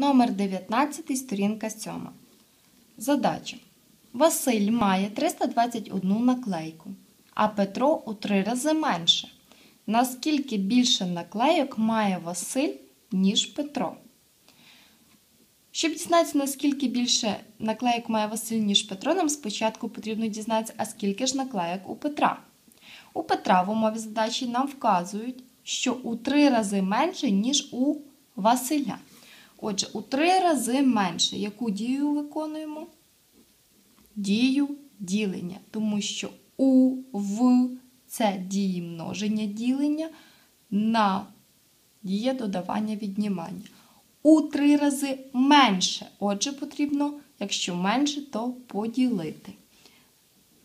Номер 19, сторінка 7. Задача. Василь має 321 наклейку, а Петро у три рази менше. Наскільки більше наклейок має Василь, ніж Петро? Щоб дізнатися, наскільки більше наклейок має Василь, ніж Петро, нам спочатку потрібно дізнатися, а скільки ж наклейок у Петра. У Петра в умові задачі нам вказують, що у три рази менше, ніж у Василя. Отже, у три рази менше. Яку дію виконуємо? Дію ділення. Тому що у, в це дії множення ділення на дія додавання віднімання. У три рази менше. Отже, потрібно, якщо менше, то поділити.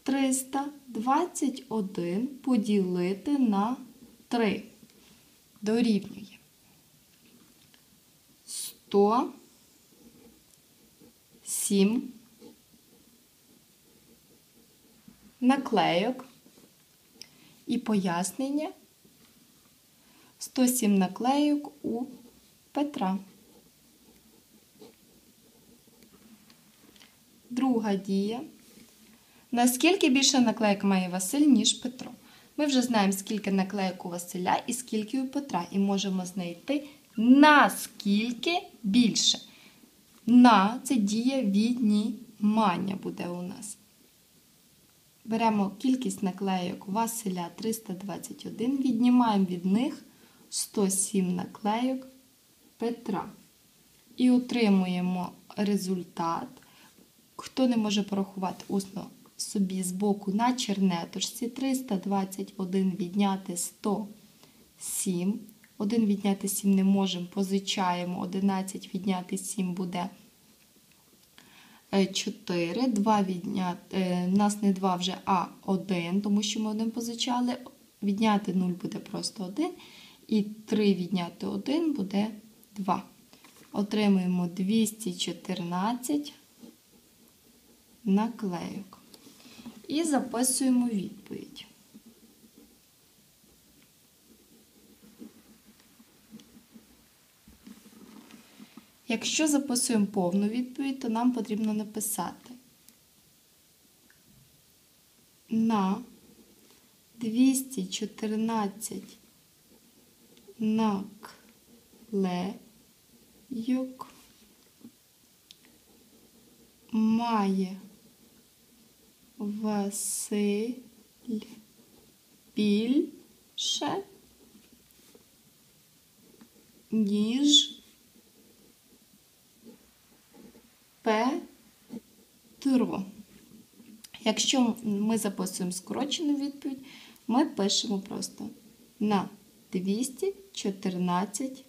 321 поділити на 3. Дорівнює. 107 наклейок і пояснення 107 наклейок у Петра. Друга дія. Наскільки більше наклейок має Василь, ніж Петро? Ми вже знаємо, скільки наклейок у Василя і скільки у Петра, і можемо знайти наскільки більше. На це дія віднімання буде у нас. Беремо кількість наклейок Василя 321, віднімаємо від них 107 наклейок Петра. І отримуємо результат. Хто не може порахувати усно собі з боку на чернеточці 321 відняти 107. 1 відняти 7 не можемо, позичаємо, 11 відняти 7 буде 4. 2 відняти, у нас не 2 вже, а 1, тому що ми 1 позичали. Відняти 0 буде просто 1. І 3 відняти 1 буде 2. Отримуємо 214 наклейок. І записуємо відповідь. Якщо записуємо повну відповідь, то нам потрібно написати. На 214 наклейок має Василь більше, ніж Петро. Якщо ми записуємо скорочену відповідь, ми пишемо просто на 214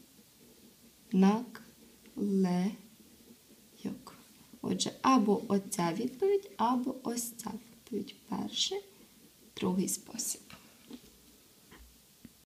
наклейок. Отже, або оця відповідь, або ось ця відповідь. Перший, другий спосіб.